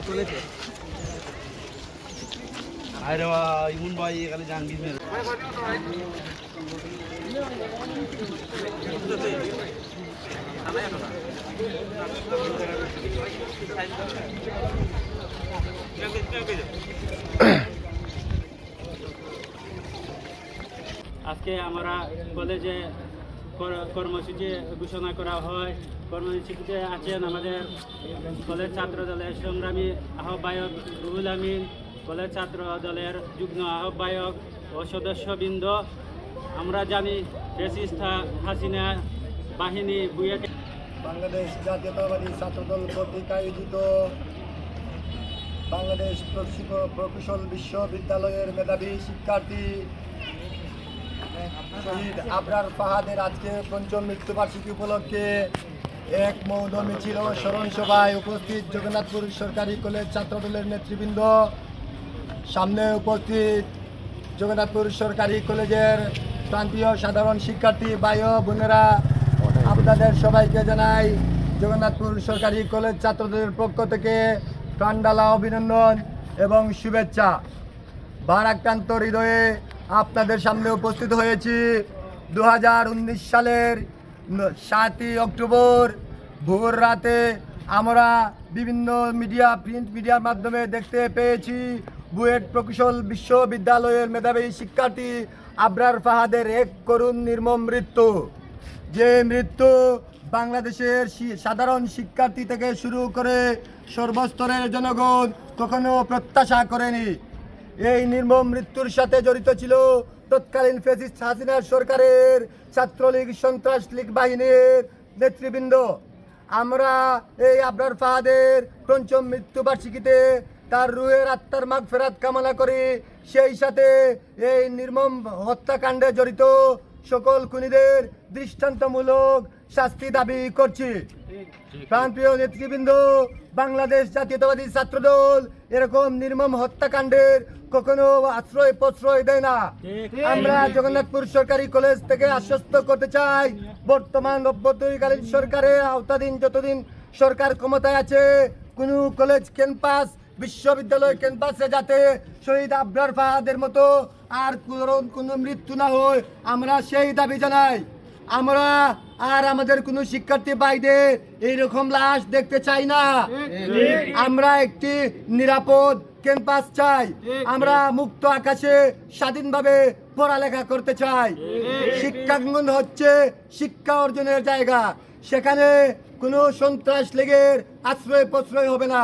তো করেছে আরে ভাই এখানে জাহাঙ্গীর আজকে আমরা কলেজে কর- কর্মসূচি ঘোষণা করা হয়। কর্মসূচিতে আছেন আমাদের কলেজ ছাত্র দলের সংগ্রামী আহ্বায়ক রুহুল আমিন, কলেজ ছাত্র দলের যুগ্ম আহ্বায়ক ও সদস্যবৃন্দ। আমরা জানি ফেসিস্ট হাসিনা বাহিনী বুয়েটে বাংলাদেশ জাতীয়তাবাদী ছাত্রদল কর্তৃক আয়োজিত বাংলাদেশ প্রকৌশল বিশ্ববিদ্যালয়ের মেধাবী শিক্ষার্থী শহীদ আবরার ফাহাদের আজকে পঞ্চম মৃত্যুবার্ষিকী উপলক্ষে এক মৌন মিছিল স্মরণ সভায় উপস্থিত জগন্নাথপুর সরকারি কলেজ ছাত্রদলের নেতৃবৃন্দ। সামনে উপস্থিত জগন্নাথপুর সরকারি কলেজের প্রান্তীয় সাধারণ শিক্ষার্থী ও বোনেরা। আপনাদের সবাইকে জানাই, জগন্নাথপুর সরকারি কলেজ ছাত্রদের পক্ষ থেকে প্রাণডালা অভিনন্দন এবং শুভেচ্ছা। ভারাক্রান্ত হৃদয়ে আপনাদের সামনে উপস্থিত হয়েছি। দু হাজার উনিশ সালের সাতই অক্টোবর ভোর রাতে আমরা বিভিন্ন মিডিয়া, প্রিন্ট মিডিয়ার মাধ্যমে দেখতে পেয়েছি বুয়েট প্রকৌশল বিশ্ববিদ্যালয়ের মেধাবী শিক্ষার্থী আবরার ফাহাদের এক করুণ নির্মম মৃত্যু, যে মৃত্যু বাংলাদেশের সাধারণ শিক্ষার্থী থেকে শুরু করে সর্বস্তরের জনগণ কখনো প্রত্যাশা করেনি। এই নির্মম মৃত্যুর সাথে জড়িত ছিল তৎকালীন ফেসিস্ট হাসিনা সরকারের ছাত্রলীগ সন্ত্রাস লীগ বাহিনীর নেতৃবৃন্দ। আমরা এই আবরার ফাহাদের পঞ্চম মৃত্যুবার্ষিকীতে তার রুহের আত্মার মাগ ফেরাত কামনা করি। সেই সাথে এই নির্মম হত্যাকাণ্ডে জড়িত সকল খুনিদের দৃষ্টান্তমূলক শাস্তি দাবি করছি। প্রাণপ্রিয় নেতৃবৃন্দ বাংলাদেশ জাতীয়তাবাদী ছাত্রদল এরকম নির্মম হত্যাকাণ্ডের কখনো আশ্রয় প্রশ্রয় দেয় না। আমরা জগন্নাথপুর সরকারি কলেজ থেকে আশ্বস্ত করতে চাই। বর্তমান অভ্যন্তরীণকালীন সরকারের আওতাধীন যতদিন সরকার ক্ষমতায় আছে কোনো কলেজ ক্যাম্পাস বিশ্ববিদ্যালয় ক্যাম্পাসে যাতে শহীদ আবরার ফাহাদের মতো আর কোনো কোনো মৃত্যু না হয় আমরা সেই দাবি জানাই। আমরা আর আমাদের কোনো শিক্ষার্থী ভাইদের এইরকম লাশ দেখতে চাই না। আমরা একটি নিরাপদ ক্যাম্পাস চাই। আমরা মুক্ত আকাশে স্বাধীনভাবে পড়ালেখা করতে চাই। শিক্ষাঙ্গন হচ্ছে শিক্ষা অর্জনের জায়গা। সেখানে কোনো সন্ত্রাস লেগের আশ্রয় প্রশ্রয় হবে না।